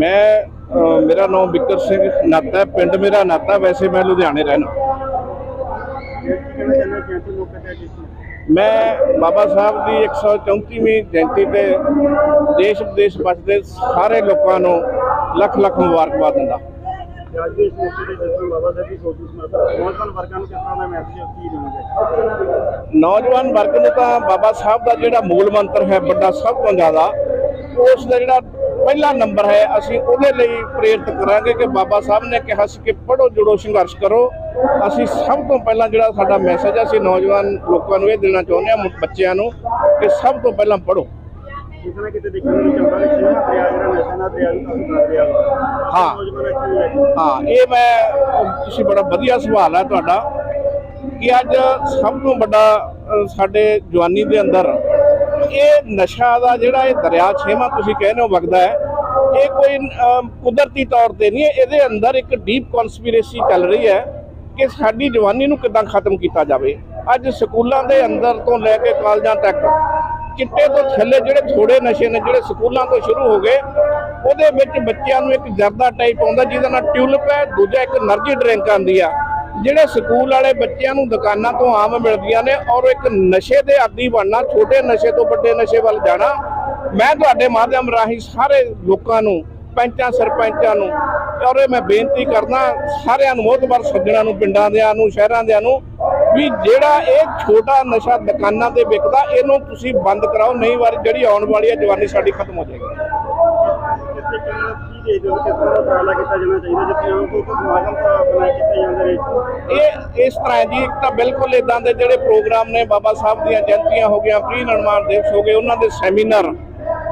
ਮੈਂ ਮੇਰਾ ਨਾਮ ਬਿੱਕਰ ਸਿੰਘ ਨਾਤਾ ਹੈ, ਪਿੰਡ ਮੇਰਾ ਨਾਤਾ ਵੈਸੇ ਮੈਂ ਲੁਧਿਆਣੇ ਰਹਿਣਾ ਮੈਂ ਬਾਬਾ ਸਾਹਿਬ ਦੀ 134ਵੀਂ ਜਯੰਤੀ ਤੇ ਦੇਸ਼ ਵਿਦੇਸ਼ ਬਸਦੇ ਸਾਰੇ ਲੋਕਾਂ ਨੂੰ ਲੱਖ ਲੱਖ ਮੁਬਾਰਕਬਾਦ ਦਿੰਦਾ। ਨੌਜਵਾਨ ਨੌਜਵਾਨ ਵਰਗ ਨੂੰ ਤਾਂ ਬਾਬਾ ਸਾਹਿਬ ਦਾ ਜਿਹੜਾ ਮੂਲ ਮੰਤਰ ਹੈ ਵੱਡਾ ਸਭ ਤੋਂ ਜ਼ਿਆਦਾ ਉਸ ਦਾ ਜਿਹੜਾ ਪਹਿਲਾ ਨੰਬਰ ਹੈ ਅਸੀਂ ਉਹਦੇ ਲਈ ਪ੍ਰੇਰਿਤ ਕਰਾਂਗੇ ਕਿ ਬਾਬਾ ਸਾਹਿਬ ਨੇ ਕਿਹਾ ਸੀ ਕਿ ਪੜੋ ਜੁੜੋ ਸੰਘਰਸ਼ ਕਰੋ। ਅਸੀਂ ਸਭ ਤੋਂ ਪਹਿਲਾਂ ਜਿਹੜਾ ਸਾਡਾ ਮੈਸੇਜ ਹੈ ਅਸੀਂ ਨੌਜਵਾਨ ਲੋਕਾਂ ਨੂੰ ਇਹ ਦੇਣਾ ਚਾਹੁੰਦੇ ਹਾਂ ਬੱਚਿਆਂ ਨੂੰ ਕਿ ਸਭ ਤੋਂ ਪਹਿਲਾਂ ਪੜੋ ਕਿਸੇ ਨਾ ਕਿਤੇ ਦੇਖਣ ਨੂੰ ਕਿ ਹਾਂ। ਹਾਂ ਇਹ ਮੈਂ ਤੁਸੀਂ ਬੜਾ ਵਧੀਆ ਸਵਾਲ ਹੈ ਤੁਹਾਡਾ ਕਿ ਅੱਜ ਸਭ ਤੋਂ ਵੱਡਾ ਸਾਡੇ ਜਵਾਨੀ ਦੇ ਅੰਦਰ ਇਹ ਨਸ਼ਾ ਦਾ ਜਿਹੜਾ ਇਹ ਦਰਿਆ ਛੇਵਾਂ ਤੁਸੀਂ ਕਹਿੰਦੇ ਹੋ ਵਗਦਾ ਹੈ, ਇਹ ਕੋਈ ਕੁਦਰਤੀ ਤੌਰ ਤੇ ਨਹੀਂ ਇਹਦੇ ਅੰਦਰ ਇੱਕ ਡੀਪ ਕਨਸਪੀਰੇਸੀ ਚੱਲ ਰਹੀ ਹੈ ਕਿ ਸਾਡੀ ਜਵਾਨੀ ਨੂੰ ਕਿਦਾਂ ਖਤਮ ਕੀਤਾ ਜਾਵੇ। ਅੱਜ ਸਕੂਲਾਂ ਦੇ ਅੰਦਰ ਤੋਂ ਲੈ ਕੇ ਕਾਲਜਾਂ ਤੱਕ ਚਿੱਟੇ ਤੋਂ ਥੱਲੇ ਜਿਹੜੇ ਥੋੜੇ ਨਸ਼ੇ ਨੇ, ਜਿਹੜੇ ਸਕੂਲਾਂ ਤੋਂ ਸ਼ੁਰੂ ਹੋ ਗਏ, ਉਹਦੇ ਵਿੱਚ ਬੱਚਿਆਂ ਨੂੰ ਇੱਕ ਜਰਦਾ ਟਾਈਪ ਆਉਂਦਾ ਜਿਹਦਾ ਨਾਲ ਟਿਊਲਪ ਹੈ, ਦੂਜਾ ਇੱਕ એનર્ਜੀ ਡਰਿੰਕ ਆਂਦੀ ਆ। ਜਿਹੜੇ ਸਕੂਲ ਵਾਲੇ ਬੱਚਿਆਂ ਨੂੰ ਦੁਕਾਨਾਂ ਤੋਂ ਆਮ ਮਿਲਦੀਆਂ ਨੇ ਔਰ ਇੱਕ ਨਸ਼ੇ ਦੇ ਆਦੀ ਬਣਨਾ, ਛੋਟੇ ਨਸ਼ੇ ਤੋਂ ਵੱਡੇ ਨਸ਼ੇ ਵੱਲ ਜਾਣਾ, ਮੈਂ ਤੁਹਾਡੇ ਮਾਧਿਅਮ ਰਾਹੀਂ ਸਾਰੇ ਲੋਕਾਂ ਨੂੰ, ਪੰਚਾਂ, ਸਰਪੰਚਾਂ ਨੂੰ, ਔਰ ਇਹ ਮੈਂ ਬੇਨਤੀ ਕਰਦਾ ਸਾਰਿਆਂ ਨੂੰ ਮੋਹਤਬਰ ਸੱਜਣਾਂ ਨੂੰ, ਪਿੰਡਾਂ ਦਿਆਂ ਨੂੰ, ਸ਼ਹਿਰਾਂ ਦਿਆਂ ਨੂੰ, ਵੀ ਜਿਹੜਾ ਇਹ ਛੋਟਾ ਨਸ਼ਾ ਦੁਕਾਨਾਂ ਤੇ ਵਿਕਦਾ, ਇਹਨੂੰ ਤੁਸੀਂ ਬੰਦ ਕਰਾਓ, ਨਹੀਂ ਵਾਰ ਜਿਹੜੀ ਆਉਣ ਵਾਲੀ ਹੈ ਜਵਾਨੀ ਸਾਡੀ ਖਤਮ ਹੋ ਜਾਏਗੀ। ਕੀਤਾ ਜਾਣਾ ਚਾਹੀਦਾ, ਜਿੱਥੇ ਆਮ ਸਮਾਗਮ ਤਾਂ ਬਣਾਏ ਇਹ ਇਸ ਤਰ੍ਹਾਂ ਹੈ ਜੀ ਇੱਕ ਤਾਂ ਬਿਲਕੁਲ ਇਦਾਂ ਦੇ ਜਿਹੜੇ ਪ੍ਰੋਗਰਾਮ ਨੇ ਬਾਬਾ ਸਾਹਿਬ ਦੀਆਂ ਜਯੰਤੀਆਂ ਹੋ ਗਈਆਂ ਪ੍ਰੀ ਨਿਰਮਾਣ ਦਿਵਸ ਹੋ ਗਏ, ਉਹਨਾਂ ਦੇ ਸੈਮੀਨਾਰ।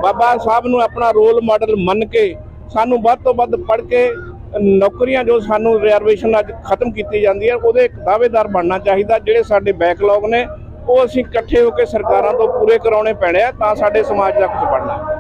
ਬਾਬਾ ਸਾਹਿਬ ਨੂੰ ਆਪਣਾ ਰੋਲ ਮਾਡਲ ਮੰਨ ਕੇ ਸਾਨੂੰ ਵੱਧ ਤੋਂ ਵੱਧ ਪੜ੍ਹ ਕੇ ਨੌਕਰੀਆਂ ਜੋ ਸਾਨੂੰ ਰਿਜ਼ਰਵੇਸ਼ਨ ਅੱਜ ਖਤਮ ਕੀਤੀ ਜਾਂਦੀ ਹੈ, ਉਹਦੇ ਇੱਕ ਦਾਅਵੇਦਾਰ ਬਣਨਾ ਚਾਹੀਦਾ, ਜਿਹੜੇ ਸਾਡੇ ਬੈਕਲੌਗ ਨੇ, ਉਹ ਅਸੀਂ ਇਕੱਠੇ ਹੋ ਕੇ ਸਰਕਾਰਾਂ ਤੋਂ ਪੂਰੇ ਕਰਾਉਣੇ ਪੈਣੇ ਆ, ਤਾਂ ਸਾਡੇ ਸਮਾਜ ਦਾ ਕੁਝ ਬਣਨਾ